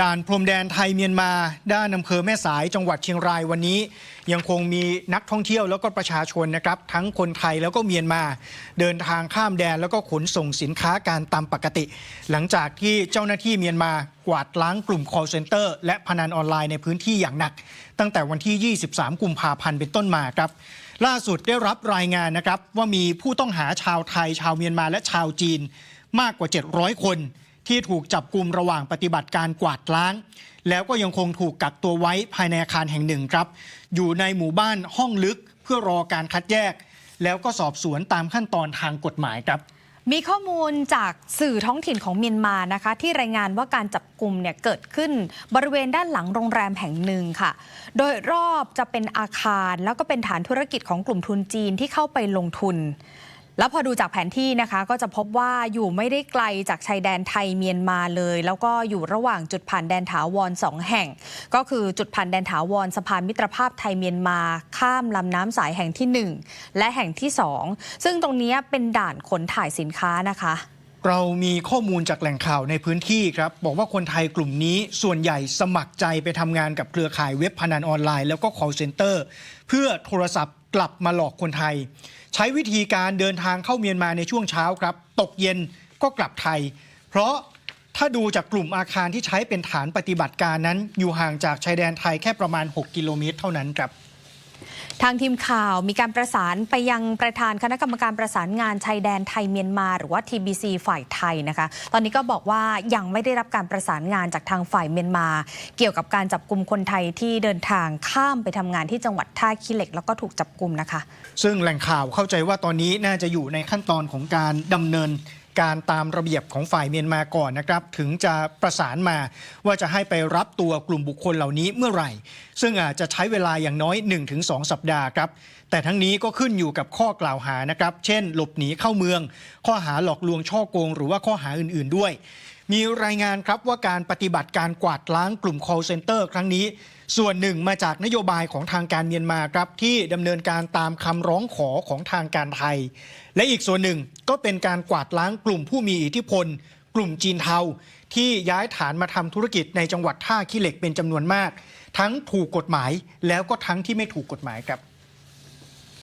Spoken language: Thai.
ด่านพรมแดนไทยเมียนมา ด้านอำเภอแม่สายจังหวัดเชียงรายวันนี้ ยังคงมีนักท่องเที่ยวแล้วก็ประชาชนนะครับทั้งคนไทยแล้วก็เมียนมา เดินทางข้ามแดนแล้วก็ขนส่งสินค้าการตามปกติ หลังจากที่เจ้าหน้าที่เมียนมากวาดล้างกลุ่ม call center และพนันออนไลน์ในพื้นที่อย่างหนัก ตั้งแต่วันที่ 23 กุมภาพันธ์เป็นต้นมาครับล่าสุดได้รับรายงานนะครับว่ามีผู้ต้องหาชาวไทย ชาวเมียนมาและชาวจีนมากกว่า 700 คน ที่ถูกจับกลุ่มระหว่างปฏิบัติการกวาดล้าง แล้วก็ยังคงถูกกักตัวไว้ภายในอาคารแห่งหนึ่งครับ อยู่ในหมู่บ้านห้องลึกเพื่อรอการคัดแยก แล้วก็สอบสวนตามขั้นตอนทางกฎหมายครับมีข้อมูลจากสื่อท้องถิ่นของเมียนมานะคะ ที่รายงานว่าการจับกลุ่มเนี่ยเกิดขึ้นบริเวณด้านหลังโรงแรมแห่งหนึ่งค่ะ โดยรอบจะเป็นอาคารแล้วก็เป็นฐานธุรกิจของกลุ่มทุนจีนที่เข้าไปลงทุน แล้วพอดูจากแผนที่นะคะก็จะพบว่าอยู่ไม่ได้ไกลจากชายแดนไทยเมียนมาเลย แล้วก็อยู่ระหว่างจุดผ่านแดนถาวรสองแห่ง ก็คือจุดผ่านแดนถาวรสะพานมิตรภาพไทยเมียนมา ข้ามลำน้ำสายแห่งที่ 1 และแห่งที่ 2 ซึ่งตรงนี้เป็นด่านขนถ่ายสินค้านะคะเรามีข้อมูลจากแหล่งข่าวในพื้นที่ครับ บอกว่าคนไทยกลุ่มนี้ส่วนใหญ่สมัครใจไปทำงานกับเครือข่ายเว็บพนันออนไลน์แล้วก็ call center เพื่อโทรศัพท์ กลับมาหลอกคนไทย ใช้วิธีการเดินทางเข้าเมียนมาในช่วงเช้าครับ ตกเย็นก็กลับไทย เพราะถ้าดูจากกลุ่มอาคารที่ใช้เป็นฐานปฏิบัติการนั้น อยู่ห่างจากชายแดนไทยแค่ประมาณ 6 กิโลเมตรเท่านั้นครับ ทางทีมข่าวมีการประสานไปยังประธานคณะกรรมการประสานงานชายแดนไทยเมียนมา หรือว่า TBC ฝ่ายไทยนะคะ ตอนนี้ก็บอกว่ายังไม่ได้รับการประสานงานจากทางฝ่ายเมียนมา เกี่ยวกับการจับกลุ่มคนไทยที่เดินทางข้ามไปทำงานที่จังหวัดท่าขี้เหล็กแล้วก็ถูกจับกลุ่มนะคะ ซึ่งแหล่งข่าวเข้าใจว่าตอนนี้น่าจะอยู่ในขั้นตอนของการดำเนิน การตามระเบียบของฝ่ายเมียนมาก่อนนะครับ ถึงจะประสานมาว่าจะให้ไปรับตัวกลุ่มบุคคลเหล่านี้เมื่อไหร่ ซึ่งอาจจะใช้เวลาอย่างน้อย 1-2 สัปดาห์ครับ แต่ทั้งนี้ก็ขึ้นอยู่กับข้อกล่าวหานะครับ เช่น หลบหนีเข้าเมือง ข้อหาหลอกลวงช่อโกง หรือว่าข้อหาอื่น ๆด้วย มีรายงานครับว่าการปฏิบัติการกวาดล้างกลุ่ม call center ครั้งนี้ ส่วนหนึ่งมาจากนโยบายของทางการเมียนมาครับที่ดำเนินการตามคำร้องขอของทางการไทย และอีกส่วนหนึ่งก็เป็นการกวาดล้างกลุ่มผู้มีอิทธิพล กลุ่มจีนเทา ที่ย้ายฐานมาทำธุรกิจในจังหวัดท่าขี้เหล็กเป็นจำนวนมาก ทั้งถูกกฎหมายแล้วก็ทั้งที่ไม่ถูกกฎหมายครับ